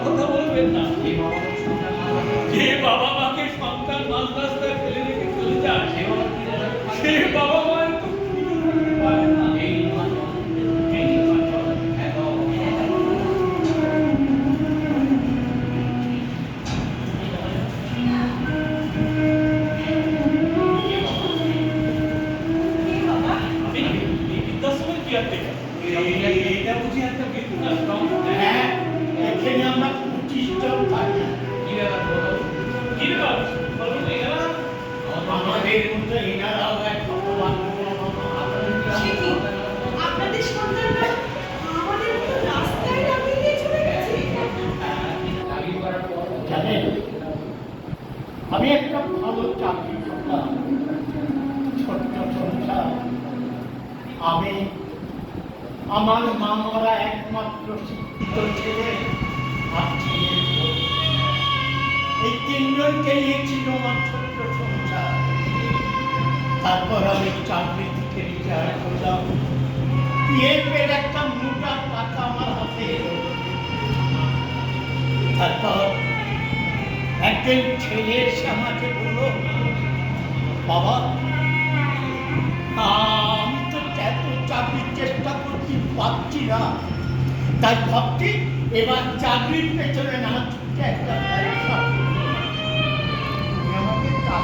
কথা বলবেন না যে বাবা মাকে সন্তান মাছ রাস্তায় ফেলে রেখে চলে যায় সে বাবা মায়ের তো Yeah. quem ama এই তিনজনকে নিয়েছিল আমার ছোট্ট সংসার তারপর আমি চাকরি থেকে রিটায়ার করলাম একটা মোটা টাকা আমার হাতে। তারপর ছেলে এসে আমাকে বলল, বাবা, আমি তো এত চাকরির চেষ্টা করছি পাচ্ছি না। তাই ভাবছি এবার চাকরির পেছনে না ছুটে একটা ব্যবসা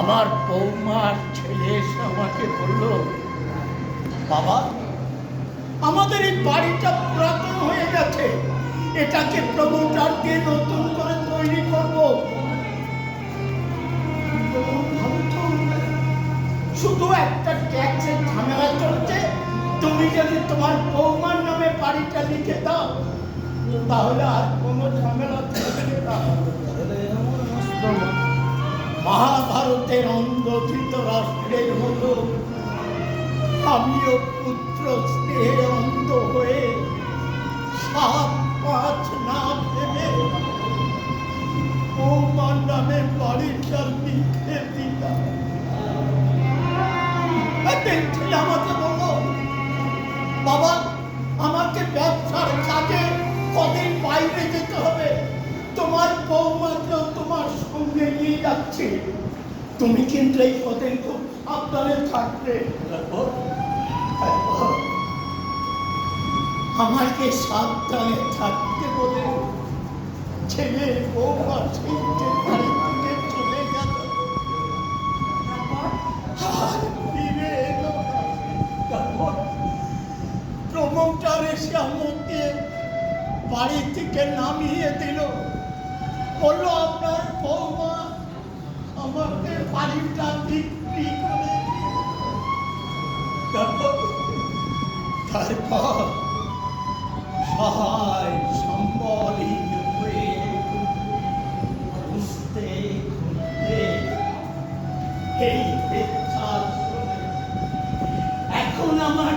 আমার বৌমার ছেলে এসে আমাকে বলল, বাবা, আমাদের এই বাড়িটা পুরাতন হয়ে গেছে। এটাকে প্রমোটার দিয়ে নতুন করে তৈরি করব। শুধু একটা ট্যাক্সের ঝামেলা চলছে। তুমি যদি তোমার বৌমার নামে বাড়িটা লিখে দাও, তাহলে আর কোনো ঝামেলা থাকবে না। মহাভারতের অন্ধ ধৃতরাষ্ট্রের মতো। আমিও পুত্র স্নেহে অন্ধ হয়ে সাত পাঁচ না ভেবে বৌমার নামে বাড়িটা লিখে দিলাম ছেলে আমাকে বলল, বাবা, আমাকে ব্যবসার কাজে কদিন যাচ্ছে। তুমি কিন্তু এই পথেই খুব সাবধানে থাকবে। আমাকে সাবধানে থাকতে বলে ছেলে বউ ছেলে তারপর সহায় সম্বলহীন হয়ে খুঁজতে এই এখন আমার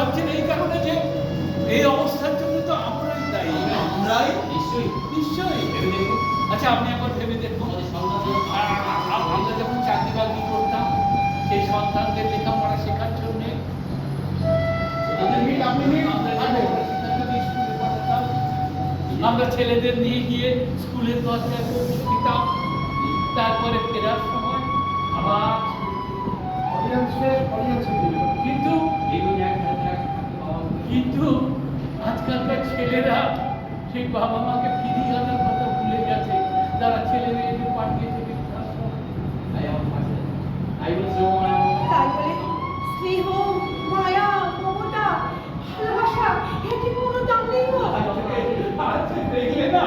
আমি ভাবছি না এই কারণে যে এই অবস্থার জন্য তো আমরাই দায়ী। আমরাই? নিশ্চয়ই। নিশ্চয়ই। আচ্ছা আপনি একবার ভেবে দেখুন। আমরা যখন চাকরি বাকরি করতাম সেই সন্তানদের লেখাপড়া শেখার জন্য নিন। আমরা ছেলেদের নিয়ে গিয়ে স্কুলের দরজায় পৌঁছে দিতাম তারপরে ফেরার সময় আবার কিন্তু কিন্তু আজকালকার ছেলেরা সেই বাবা মাকে ফিরিয়ে আনার কথা ভুলে গেছে। যারা ছেলে মেয়েদের পাঠিয়েছে বৃদ্ধাশ্রমে। তাই বলে স্নেহ মায়া মমতা ভালোবাসা এটি কোনো দাম নেই গো। আচ্ছা, দেখলে না?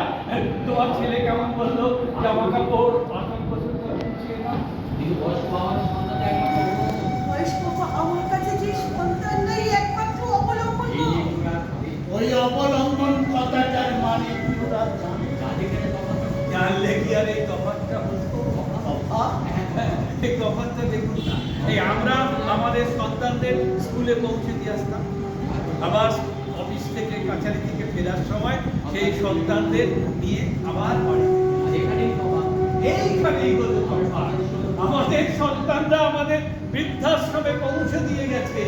তোমার ছেলে কেমন বলল? জামা কাপড় স্কুলে পৌঁছে দিয়ে আসতাম আবার অফিস থেকে কাছারি থেকে ফেরার সময় সেই সন্তানদের নিয়ে আবার আচ্ছা, এইখানেই আমাদের সন্তানরা আমাদের বৃদ্ধাশ্রমে পৌঁছে দিয়ে গেছে।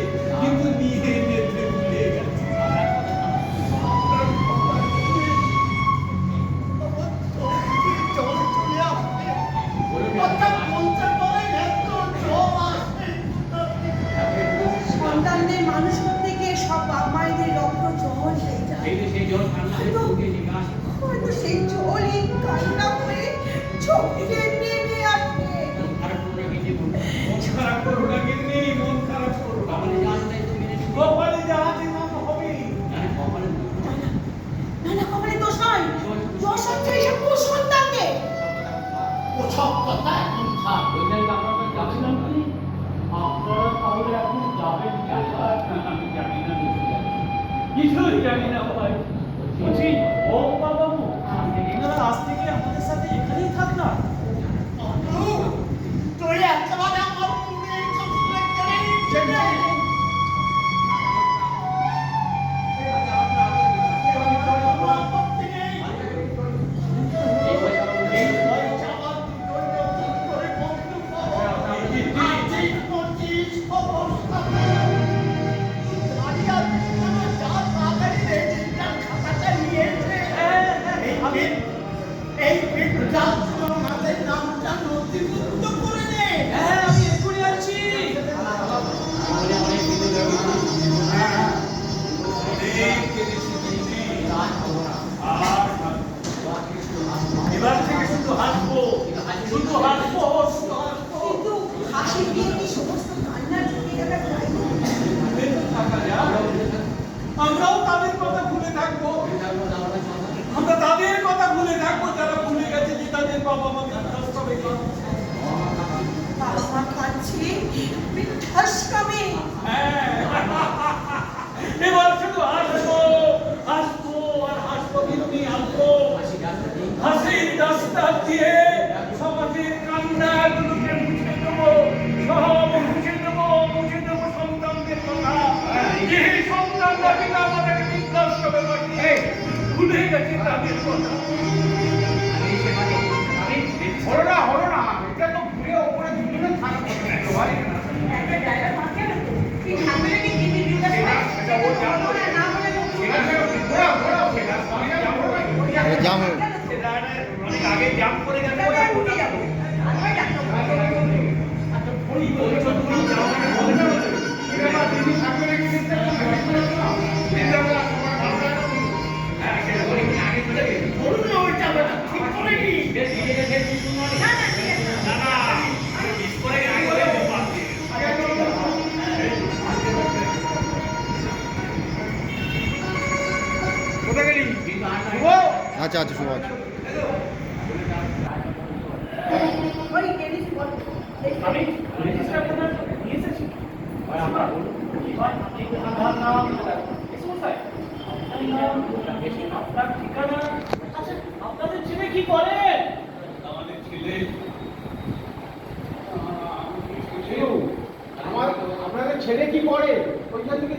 必须要你来，我来，我去。আমরাও তাদের কথা ভুলে থাকব। আমরা তাদের কথা ভুলে থাকব যারা ভুলে গেছে যে তাদের বাবা মা বৃদ্ধাশ্রমে। বৃদ্ধাশ্রমে এবার শুধু হাসবো সমাজের ভুলে গেছে তাদের কথা হলো না হলো না এটা তো ঘুরে ওপরে দুজনে থাকা আগে জাম করে গেছে আপনাদের ছেলে কি করে? আমাদের ছেলে আমার আপনাদের ছেলে কি করে ওইখান থেকে